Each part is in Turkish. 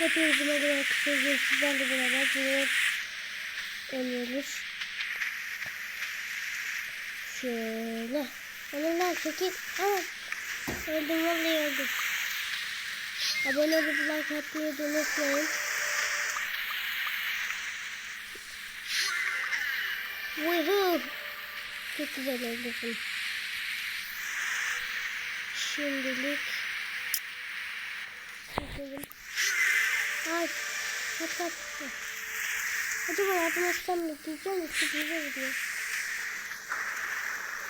Hepiniz buna göre kısacağım. Sizlerle beraber bunu oynuyoruz. Şöyle. Önümden çekil. Ama öldüm vallahi öldüm. Abone olup like atmayı da unutmayın. Woohoo! Çok güzel bu. Şimdilik Çekelim. Ay, kaç kaç. Acaba yardım etsem mi diyeceğim siz bize vuruyor.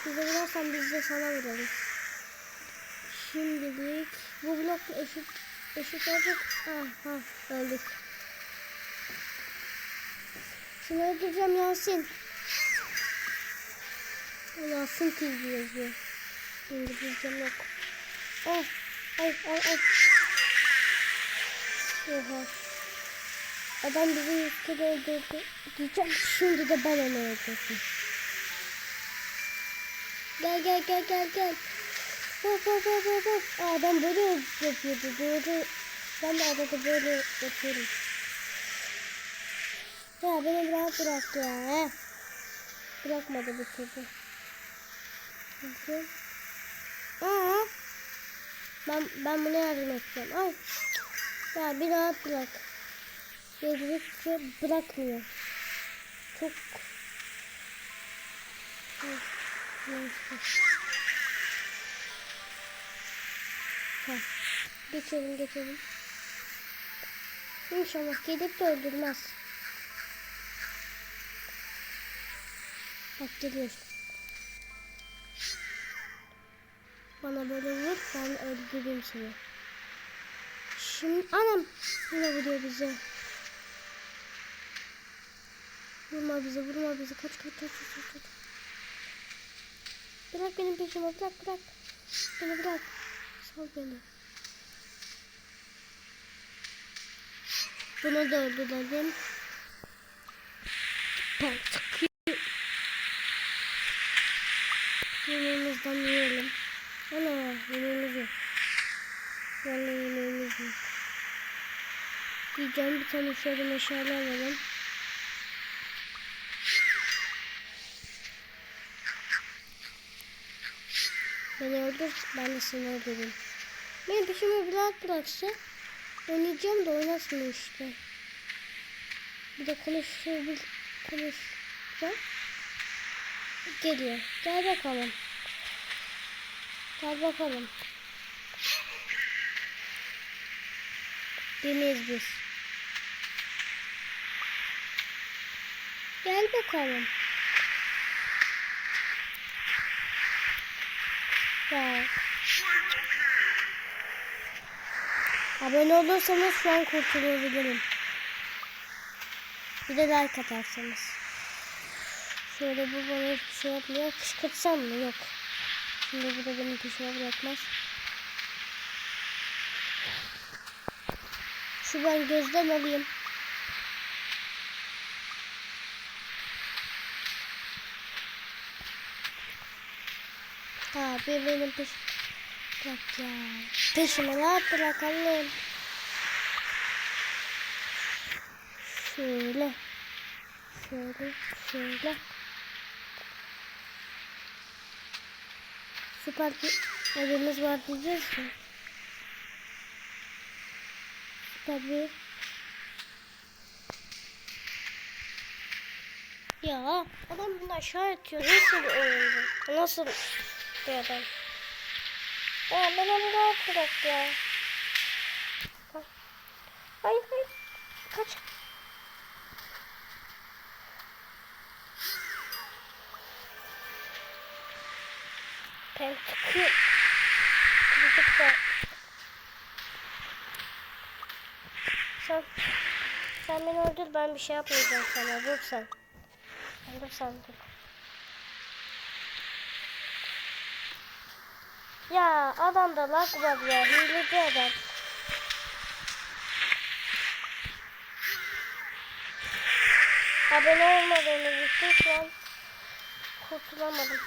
Size vurarsan biz de sana vuralım. Şimdilik bu blok eşit eşit olacak. Aha öldük. Şunu öldüreceğim Yasin. Yasin TV yazıyor. İngilizcem yok. Oh, ay ay ay. Oha. Adam bizi yüz kere öldürdü. Diyeceğim şimdi de ben onu öldürdüm. Gel gel gel gel gel. Hop hop hop hop hop. Aa, adam böyle yapıyordu. Doğru. Ben de arada böyle yapıyorum. Ya beni rahat bırak ya. Bırakmadı bir türlü. Çünkü... Aa, ben, ben buna yardım edeceğim. Ay. Ya bir rahat bırak. Yedikçe bırakmıyor. Çok... Ha. Geçelim geçelim. İnşallah gelip de öldürmez. Bak geliyor. Bana böyle vur ben öldüreyim seni. Şimdi anam yine vuruyor bize. Vurma bizi vurma bizi kaç kaç kaç kaç kaç. Bırak benim peşime bırak bırak. Beni bırak. Sal beni. Bunu da öldürelim. Sıkıyorum. Yemeğimizden yiyelim. Ana yemeğimiz yok. Diyeceğim bir tane şöyle meşale alalım. Beni öldür, ben de seni öldürürüm. Benim peşime bir rahat bıraksa oynayacağım da oynasmıyor işte. Bir de konuşabil konuşacağım. Geliyor. Gel bakalım. Gel bakalım. Deniz biz. Gel bakalım. Ya. Abone olursanız şu an kurtulabilirim. Bir de like atarsanız. Şöyle bu bana hiçbir şey yapmıyor. Kışkırtsam mı? Yok. Şimdi bu da benim peşime bırakmaz. Şu ben gözden alayım. Abi benim peş... Bırak ya. Peşime rahat bırakalım. Şöyle. Şöyle. Şöyle. Süper bir evimiz var diyeceğiz mi? Süper Ya adam bunu aşağı atıyor. Nasıl bir oyuncu? Nasıl adam? Ya ben onu rahat bırak ya. Hayır hayır. Kaç. Ben çıkıyor. Çıkıp da. Sen, sen beni öldür ben bir şey yapmayacağım sana. Dur sen. Dur sen dur. Ya adamda lag var ya. Hileci adam. Abone olmadığınız için şu an kurtulamadım.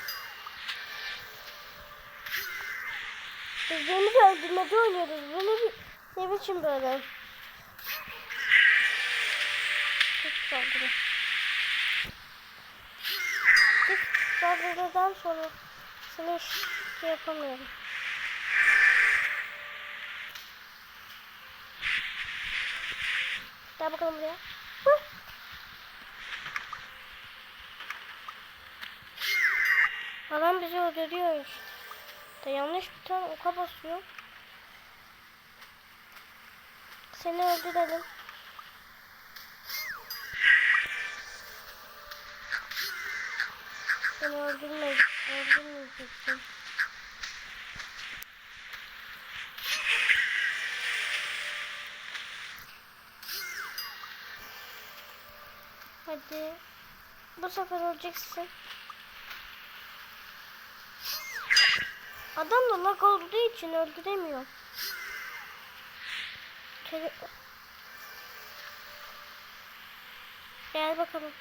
Birbirimizi öldürmece oynuyoruz. Bu ne, ne biçim böyle? Tek saldırı. Tek saldırıdan sonra hiç şey yapamıyorum. Gel bakalım buraya. Hı. Adam bizi öldürüyor işte. Yanlış bir tane oka basıyor. Seni öldürelim. Seni öldürme, öldürmeyecektim. Hadi. Bu sefer öleceksin. Adam da lag olduğu için öldüremiyor. Gel bakalım.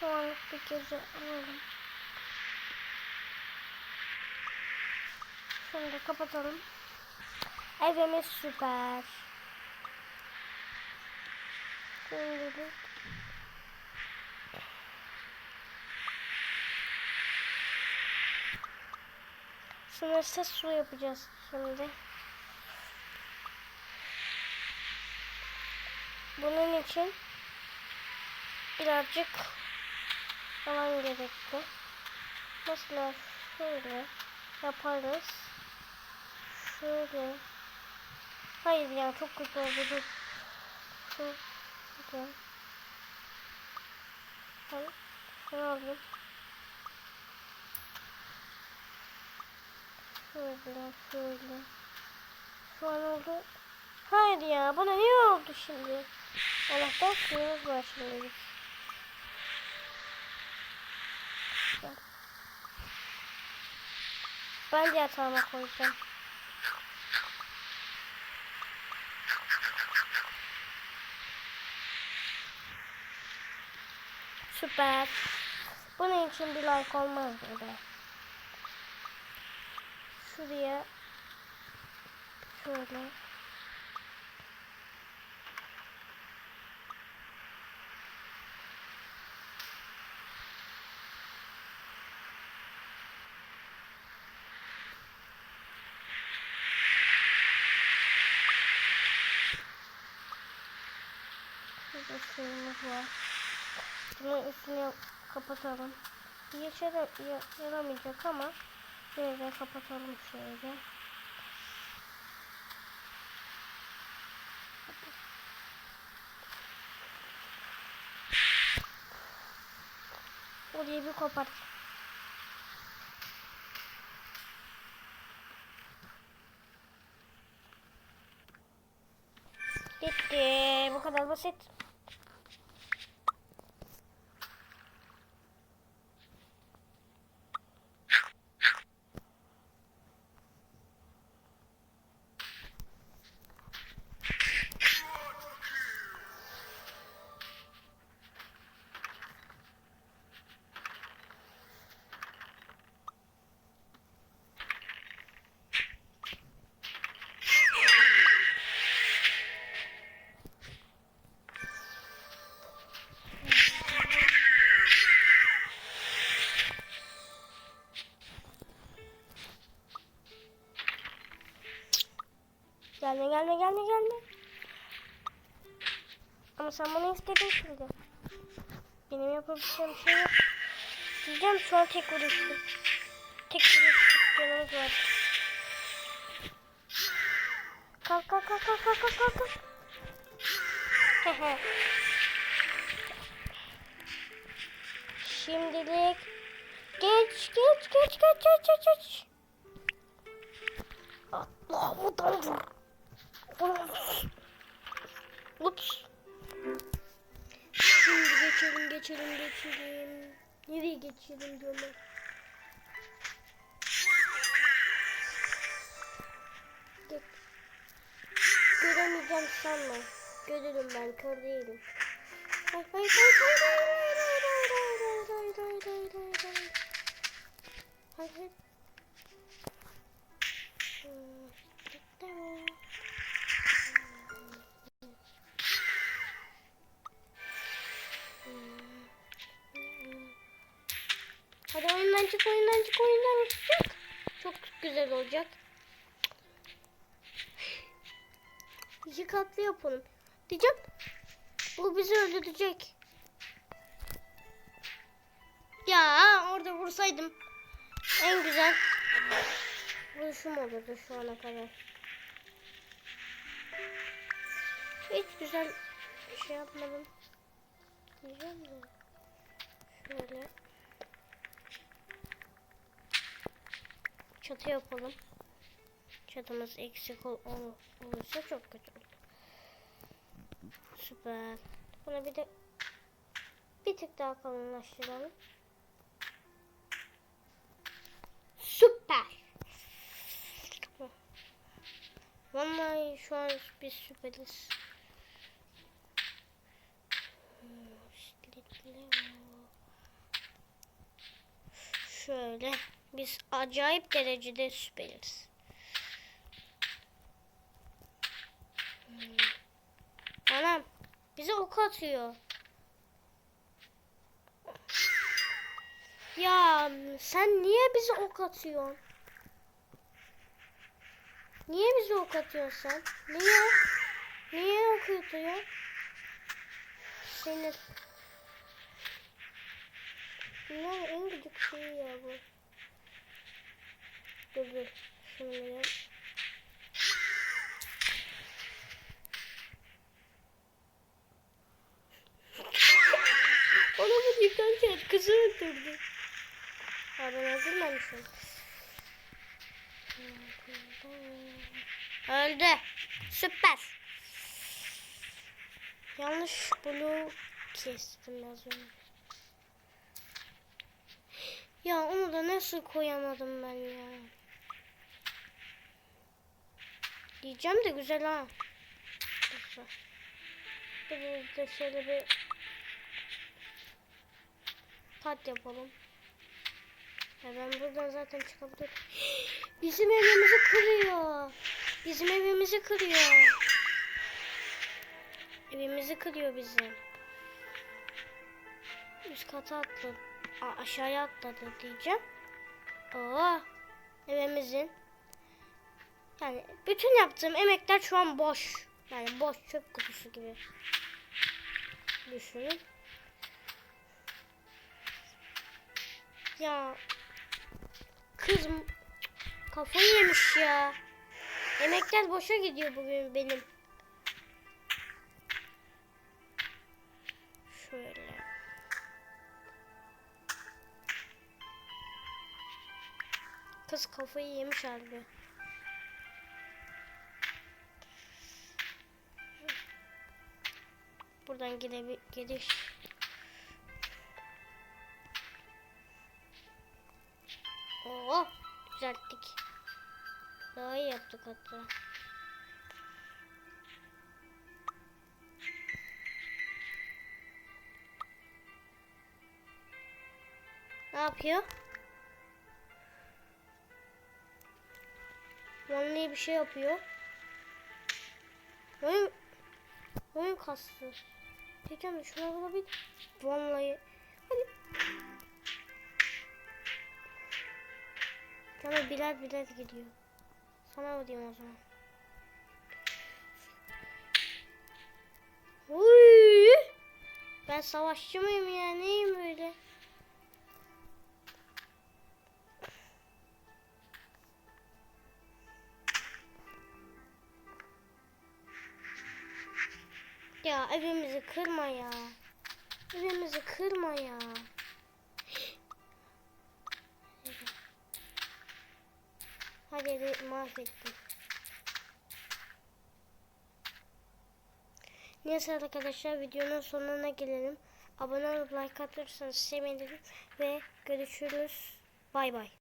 Şu anlık bir kez alalım. Şunu kapatalım. Evimiz süper. Şimdilik. Sınırsız su yapacağız şimdi. Bunun için birazcık zaman gerekli. Mesela şöyle yaparız. Şöyle. Hayır ya çok kötü oldu. Dur. Şöyle. Hayır. Ne oldu? Şöyle şöyle. Şu an oldu. Hayır ya bana niye oldu şimdi? Allah'tan suyumuz var şimdi. Ben de yatağıma koyacağım. Süper. Bunun için bir like olmaz böyle. Şuraya şöyle Şurada suyumuz var. Bunun üstünü kapatalım. Hiç yara, ya- yaramayacak ama yine kapatalım şöyle. Orayı bir kopart. Bitti. Bu kadar basit. Gelme gelme gelme gelme. Ama sen bana istedin şimdi. Benim yapabileceğim şey yok. Diyeceğim şu an tek vuruştu. Tek vuruştu canımız var. Kalk kalk kalk kalk kalk kalk kalk. Hehe. Şimdilik geç geç geç geç geç geç geç. Allah buradan vur. Ups. Şimdi geçelim geçelim geçelim. Nereye geçelim diyorum. Geç. Göremeyeceğim sanma. Görürüm ben kör değilim. Hayır hayır hayır hayır hayır hayır hayır hayır hayır hayır hayır hayır hayır hayır çık oyundan çık oyundan. Çok güzel olacak. İki katlı yapalım. Diyeceğim. Bu bizi öldürecek. Ya orada vursaydım en güzel vuruşum olurdu şu ana kadar. Hiç güzel bir şey yapmadım. Diyeceğim de. Şöyle. Çatı yapalım. Çatımız eksik ol ol- olursa çok kötü olur. Süper. Buna bir de bir tık daha kalınlaştıralım. Süper. Vallahi şu an biz süperiz. Hmm. Şöyle biz acayip derecede süperiz. Hmm. Anam bize ok atıyor. Ya sen niye bize ok atıyorsun? Niye bize ok atıyorsun sen? Niye? Niye ok atıyorsun? Senin... Dünyanın en gıcık şeyi ya bu. Dur dur. Şunu verelim. Ona bu yıkarken kızı öldürdü. Ha ben öldürmemişim. Öldü. Süper. Yanlış bloğu kestim az önce. Ya onu da nasıl koyamadım ben ya. Diyeceğim de güzel ha. Güzel. Bir de şöyle bir kat yapalım. Ya ben buradan zaten çıkabilirim. Bizim evimizi kırıyor. Bizim evimizi kırıyor. Evimizi kırıyor bizim. Üst kata atladı. Aa, aşağıya atladı diyeceğim. Oo, evimizin. Yani bütün yaptığım emekler şu an boş. Yani boş çöp kutusu gibi. Düşünün. Ya kızım kafayı yemiş ya. Emekler boşa gidiyor bugün benim. Şöyle. Kız kafayı yemiş harbi. Buradan gidiş. Oo, düzelttik. Daha iyi yaptık hatta. Ne yapıyor? Vallahi bir şey yapıyor. Oyun, oyun kastı. De şuna bulabilir. Vallahi. Hadi. Sana birer birer gidiyor. Sana ödeyeyim o zaman. Uy! Ben savaşçı mıyım ya? Neyim böyle? Ya evimizi kırma ya. Evimizi kırma ya. Hadi evi mahvettim. Neyse arkadaşlar videonun sonuna gelelim. Abone olup like atırsanız sevinirim ve görüşürüz. Bay bay.